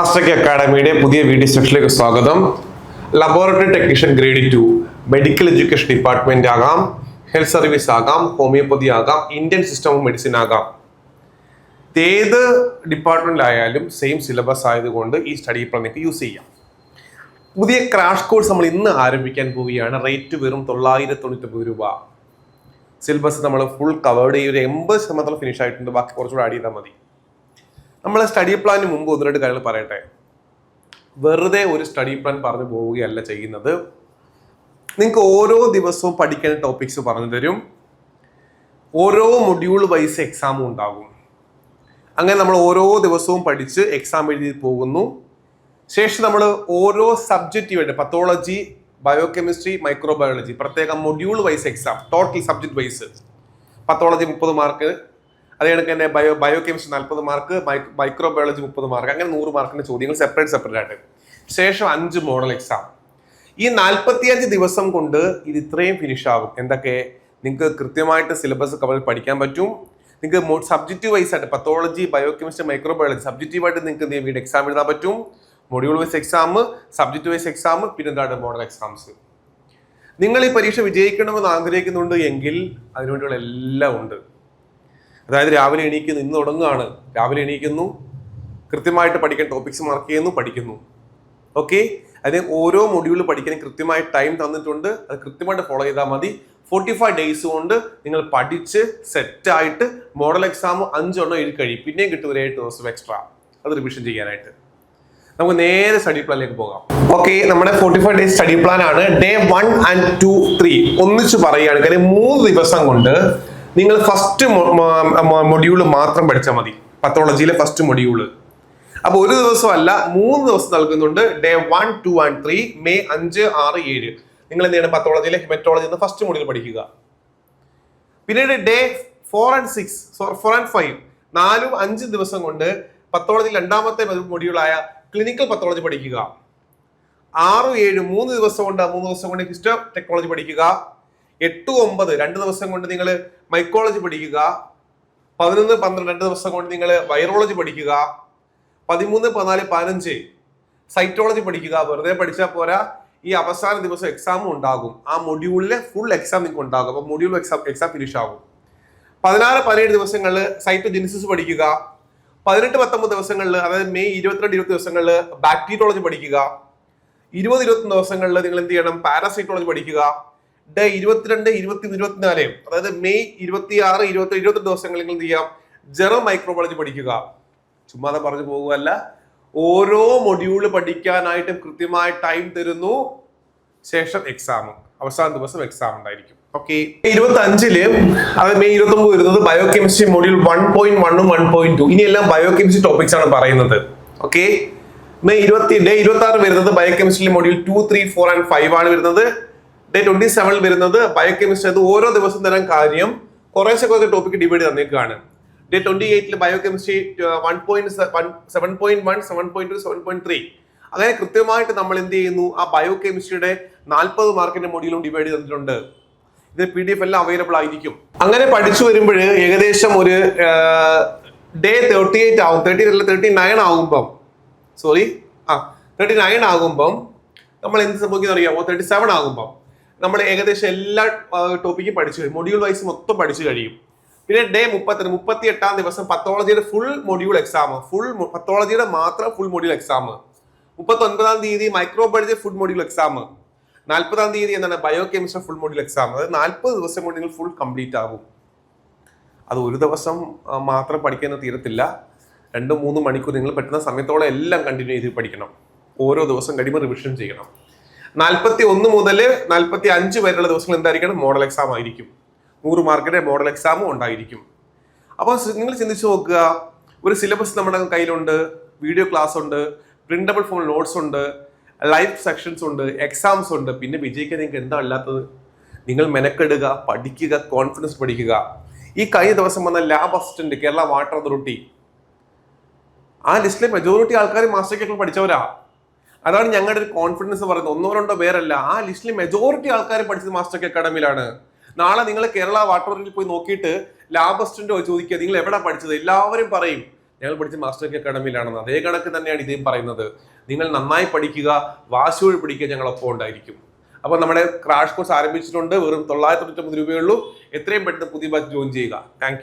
Master K അക്കാഡമിയുടെ പുതിയ video സെക്ഷനിലേക്ക് സ്വാഗതം. Laboratory technician grade two medical education department ആകാം ഹെൽത്ത് സർവീസ് ആകാം ഹോമിയോപ്പതി ആകാം ഇന്ത്യൻ സിസ്റ്റം ഓഫ് മെഡിസിൻ ആകാം. ഏത് ഡിപ്പാർട്ട്മെന്റിലായാലും സെയിം സിലബസ് ആയതുകൊണ്ട് ഈ സ്റ്റഡി പ്ലാൻ യൂസ് ചെയ്യാം. പുതിയ ക്രാഷ് കോഴ്സ് നമ്മൾ ഇന്ന് ആരംഭിക്കാൻ പോവുകയാണ്. റേറ്റ് വെറും തൊള്ളായിരത്തി തൊണ്ണൂറ്റൊമ്പത് രൂപ. സിലബസ് നമ്മൾ ഫുൾ കവേർഡ് ഒരു എൺപത് ശതമാനത്തോളം ഫിനിഷ് ആയിട്ടുണ്ട്. ബാക്കി കുറച്ചുകൂടെ ആഡ് ചെയ്താൽ മതി. നമ്മൾ സ്റ്റഡി പ്ലാനിന് മുമ്പ് ഒന്ന് രണ്ട് കാര്യങ്ങൾ പറയട്ടെ. വെറുതെ ഒരു സ്റ്റഡി പ്ലാൻ പറഞ്ഞു പോവുകയല്ല ചെയ്യുന്നത്. നിങ്ങൾക്ക് ഓരോ ദിവസവും പഠിക്കേണ്ട ടോപ്പിക്സ് പറഞ്ഞു തരും. ഓരോ മൊഡ്യൂൾ വൈസ് എക്സാമും ഉണ്ടാകും. അങ്ങനെ നമ്മൾ ഓരോ ദിവസവും പഠിച്ച് എക്സാം എഴുതി പോകുന്നു. ശേഷം നമ്മൾ ഓരോ സബ്ജക്റ്റ് വേണ്ടി പത്തോളജി ബയോകെമിസ്ട്രി മൈക്രോബയോളജി പ്രത്യേകം module wise exam total subject wise pathology മുപ്പത് മാർക്ക് അതേ കണക്ക് തന്നെ ബയോ ബയോ കെമിസ്ട്രി നാൽപ്പത് മാർക്ക് മൈക്രോ ബയോളജി മുപ്പത് മാർക്ക് അങ്ങനെ നൂറ് മാർക്കിന്റെ ചോദ്യങ്ങൾ സെപ്പറേറ്റ് സെപ്പറേറ്റ് ആയിട്ട്. ശേഷം അഞ്ച് മോഡൽ എക്സാം ഈ നാൽപ്പത്തിയഞ്ച് ദിവസം കൊണ്ട് ഇത് ഇത്രയും ഫിനിഷ് ആകും എന്തൊക്കെ? നിങ്ങൾക്ക് കൃത്യമായിട്ട് സിലബസ് കവർ പഠിക്കാൻ പറ്റും. നിങ്ങൾക്ക് സബ്ജക്റ്റീവ് വൈസ് ആയിട്ട് പത്തോളജി ബയോകെമിസ്ട്രി മൈക്രോബയോളജി സബ്ജക്റ്റീവായിട്ട് നിങ്ങൾക്ക് എന്ത് ചെയ്യും? എക്സാം എഴുതാൻ പറ്റും. Module wise exam subject wise exam പിന്നെ എന്താണ് മോഡൽ എക്സാംസ് നിങ്ങൾ ഈ പരീക്ഷ വിജയിക്കണമെന്ന് ആഗ്രഹിക്കുന്നുണ്ട് എങ്കിൽ അതിനുവേണ്ടിയുള്ള എല്ലാം ഉണ്ട്. അതായത് രാവിലെ എണീക്കുന്നു ഇന്ന് തുടങ്ങുകയാണ് രാവിലെ എണീക്കുന്നു. കൃത്യമായിട്ട് പഠിക്കാൻ ടോപ്പിക്സ് മാർക്ക് ചെയ്യുന്നു പഠിക്കുന്നു. ഓക്കെ അതിന് ഓരോ മൊഡ്യൂൾ പഠിക്കാൻ കൃത്യമായി ടൈം തന്നിട്ടുണ്ട്. അത് കൃത്യമായിട്ട് ഫോളോ ചെയ്താൽ മതി. ഫോർട്ടി ഫൈവ് ഡേയ്സ് കൊണ്ട് നിങ്ങൾ പഠിച്ച് സെറ്റായിട്ട് മോഡൽ എക്സാം അഞ്ചെണ്ണം എഴുതി കഴിയും. പിന്നെയും കിട്ടും ഒരു ഏഴ് ദിവസം എക്സ്ട്രാ അത് റിവിഷൻ ചെയ്യാനായിട്ട്. നമുക്ക് നേരെ സ്റ്റഡി പ്ലാനിലേക്ക് പോകാം. ഓക്കെ നമ്മുടെ forty five days study plan ആണ്. Day one and two three ഒന്നിച്ച് പറയുകയാണ് മൂന്ന് ദിവസം കൊണ്ട് നിങ്ങൾ ഫസ്റ്റ് മൊഡ്യൂൾ മാത്രം പഠിച്ചാൽ മതി. പത്തോളജിയിലെ ഫസ്റ്റ് മൊഡ്യൂൾ അപ്പൊ ഒരു ദിവസമല്ല മൂന്ന് ദിവസം നൽകുന്നുണ്ട്. Day one two and three May അഞ്ച് ആറ് ഏഴ്. നിങ്ങൾ എന്ത് ചെയ്യണം? പത്തോളജിയിലെ ഹെമറ്റോളജി എന്ന ഫസ്റ്റ് മൊഡ്യൂൾ പഠിക്കുക. പിന്നീട് day four and six four and five നാലും അഞ്ച് ദിവസം കൊണ്ട് പത്തോളജി രണ്ടാമത്തെ മൊഡ്യൂളായ ക്ലിനിക്കൽ പത്തോളജി പഠിക്കുക. ആറ് ഏഴ് മൂന്ന് ദിവസം കൊണ്ട് മൂന്ന് ദിവസം കൊണ്ട് ഹിസ്റ്റോ ടെക്നോളജി പഠിക്കുക. എട്ട് ഒമ്പത് രണ്ട് ദിവസം കൊണ്ട് നിങ്ങൾ മൈക്കോളജി പഠിക്കുക. പതിനൊന്ന് പന്ത്രണ്ട് രണ്ട് ദിവസം കൊണ്ട് നിങ്ങൾ വൈറോളജി പഠിക്കുക. പതിമൂന്ന് പതിനാല് പതിനഞ്ച് സൈറ്റോളജി പഠിക്കുക. വെറുതെ പഠിച്ചാൽ പോരാ. ഈ അവസാന ദിവസം എക്സാമും ഉണ്ടാകും. ആ മൊഡ്യൂളിലെ ഫുൾ എക്സാം നിങ്ങൾക്ക് ഉണ്ടാകും. അപ്പോൾ മൊഡ്യൂൾ എക്സാം എക്സാം ഫിനിഷ് ആകും പതിനാറ് പതിനേഴ് ദിവസങ്ങളിൽ സൈറ്റോജിനിസിസ് പഠിക്കുക. പതിനെട്ട് പത്തൊമ്പത് ദിവസങ്ങളിൽ അതായത് മെയ് ഇരുപത്തിരണ്ട് ഇരുപത്തി ദിവസങ്ങളിൽ ബാക്ടീരിയോളജി പഠിക്കുക. ഇരുപത് ഇരുപത്തൊന്ന് ദിവസങ്ങളിൽ നിങ്ങൾ എന്ത് ചെയ്യണം? പാരാസൈറ്റോളജി പഠിക്കുക. ഡേ ഇരുപത്തിരണ്ട് ഇരുപത്തി ഇരുപത്തിനാല്. അതായത് മെയ് ഇരുപത്തി ആറ് ഇരുപത്തി ഇരുപത്തെട്ട് ദിവസങ്ങളിൽ എന്ത് ചെയ്യാം? ജെറോ മൈക്രോബയോളജി പഠിക്കുക. ചുമ്മാതെ പറഞ്ഞു പോകുകയല്ല ഓരോ മൊഡ്യൂൾ പഠിക്കാനായിട്ടും കൃത്യമായ ടൈം തരുന്നു. ശേഷം എക്സാം അവസാന ദിവസം എക്സാം ഉണ്ടായിരിക്കും. ഓക്കെ ഇരുപത്തി അഞ്ചിൽ അത് മെയ് ഇരുപത്തി ഒമ്പത് വരുന്നത് bio chemistry module one point വണ്ണും വൺ പോയിന്റ് ടു ഇനിയെല്ലാം ബയോ കെമിസ്ട്രി ടോപ്പിക്സ് ആണ് പറയുന്നത്. ഓക്കെ മെയ് ഇരുപത്തി ഡേ ഇരുപത്തി ആറ് വരുന്നത് bio chemistry module two three four and five ആണ് വരുന്നത്. ഡേ ട്വന്റി സെവനിൽ വരുന്നത് ബയോകെമിസ്ട്രി അത് ഓരോ ദിവസം തരാൻ കാര്യം കുറേശ്ശെ കുറച്ച് ടോപ്പിക് ഡിവൈഡ് തന്നേക്കാണ് day twenty എയ്റ്റിൽ biochemistry one point seven point one seven point two seven point three അങ്ങനെ കൃത്യമായിട്ട് നമ്മൾ എന്ത് ചെയ്യുന്നു? ആ ബയോകെമിസ്ട്രിയുടെ നാൽപ്പത് മാർക്കിന്റെ മൊഡ്യൂളും ഡിവൈഡ് ചെയ്തിട്ടുണ്ട് ഇത് പി ഡി എഫ് എല്ലാം അവൈലബിൾ ആയിരിക്കും. അങ്ങനെ പഠിച്ചു വരുമ്പോൾ ഏകദേശം ഒരു ഡേ തേർട്ടി എയ്റ്റ് ആകും തേർട്ടി അല്ല തേർട്ടി നയൻ ആകുമ്പം സോറി ആ തേർട്ടി നയൻ ആകുമ്പം നമ്മൾ എന്ത് സംഭവിക്കുന്ന അറിയാമോ? തേർട്ടി സെവൻ ആകുമ്പം. നമ്മൾ ഏകദേശം എല്ലാ ടോപ്പിക്കും പഠിച്ചു കഴിയും. മൊഡ്യൂൾ വൈസ് മൊത്തം പഠിച്ചു കഴിയും. പിന്നെ ഡേ മുപ്പത്തി മുപ്പത്തി എട്ടാം ദിവസം പത്തോളജിയുടെ ഫുൾ മൊഡ്യൂൾ എക്സാം ഫുൾ പത്തോളജിയുടെ മാത്രം ഫുൾ മൊഡ്യൂൾ എക്സാം മുപ്പത്തി ഒൻപതാം തീയതി മൈക്രോബയോളജി ഫുൾ മൊഡ്യൂൾ എക്സാം നാൽപ്പതാം തീയതി എന്താണ്? Bio chemistry full module exam അതായത് നാൽപ്പത് ദിവസം കൊണ്ട് നിങ്ങൾ ഫുൾ കംപ്ലീറ്റ് ആകും അത് ഒരു ദിവസം മാത്രം പഠിക്കുന്ന തീരത്തില്ല. രണ്ടും മൂന്നും മണിക്കൂർ നിങ്ങൾ പറ്റുന്ന സമയത്തോളം എല്ലാം കണ്ടിന്യൂ ചെയ്ത് പഠിക്കണം. ഓരോ ദിവസം കഴിയുമ്പോൾ റിവിഷൻ ചെയ്യണം. നാൽപ്പത്തി ഒന്ന് മുതൽ നാൽപ്പത്തി അഞ്ച് വരെയുള്ള ദിവസങ്ങൾ എന്തായിരിക്കണം? മോഡൽ എക്സാം ആയിരിക്കും. നൂറ് മാർക്കിന്റെ മോഡൽ എക്സാമും ഉണ്ടായിരിക്കും. അപ്പോൾ നിങ്ങൾ ചിന്തിച്ചു നോക്കുക. ഒരു സിലബസ് നമ്മുടെ കയ്യിലുണ്ട് വീഡിയോ ക്ലാസ് ഉണ്ട് പ്രിന്റബിൾ ഫോൺ നോട്ട്സ് ഉണ്ട് ലൈവ് സെക്ഷൻസ് ഉണ്ട് എക്സാംസ് ഉണ്ട്. പിന്നെ വിജയിക്കാൻ നിങ്ങൾക്ക് എന്താ അല്ലാത്തത്? നിങ്ങൾ മെനക്കെടുക പഠിക്കുക കോൺഫിഡൻസ് പഠിക്കുക. ഈ കഴിഞ്ഞ ദിവസം വന്ന lab assistant Kerala water authority ആ ലിസ്റ്റിലെ മെജോറിറ്റി ആൾക്കാർ മാസ്റ്റർ കേൾക്കുമ്പോൾ പഠിച്ചവരാ. അതാണ് ഞങ്ങളുടെ ഒരു കോൺഫിഡൻസ് പറയുന്നത്. ഒന്നോ രണ്ടോ പേരല്ല ആ ലിസ്റ്റിൽ മെജോറിറ്റി ആൾക്കാർ പഠിച്ചത് മാസ്റ്റർ അക്കാഡമിയിലാണ് നാളെ നിങ്ങൾ കേരള വാട്ടർ പോയി നോക്കിയിട്ട് ലാബ് അസിസ്റ്റന്റ് ചോദിക്കുക നിങ്ങൾ എവിടെ പഠിച്ചത്? എല്ലാവരും പറയും ഞങ്ങൾ പഠിച്ച മാസ്റ്റർ കെ അക്കാഡമിയിലാണെന്ന് അതേ കണക്ക് തന്നെയാണ് ഇതേം പറയുന്നത്. നിങ്ങൾ നന്നായി പഠിക്കുക വാശിയോട് പിടിക്കുക ഞങ്ങളൊപ്പം ഉണ്ടായിരിക്കും. അപ്പോൾ നമ്മുടെ ക്രാഷ് കോഴ്സ് ആരംഭിച്ചിട്ടുണ്ട്. വെറും തൊള്ളായിരത്തി തൊണ്ണൂറ്റൊമ്പത് രൂപയുള്ളൂ എത്രയും പെട്ടെന്ന് പുതിയ ബാച്ച് ജോയിൻ ചെയ്യുക. താങ്ക്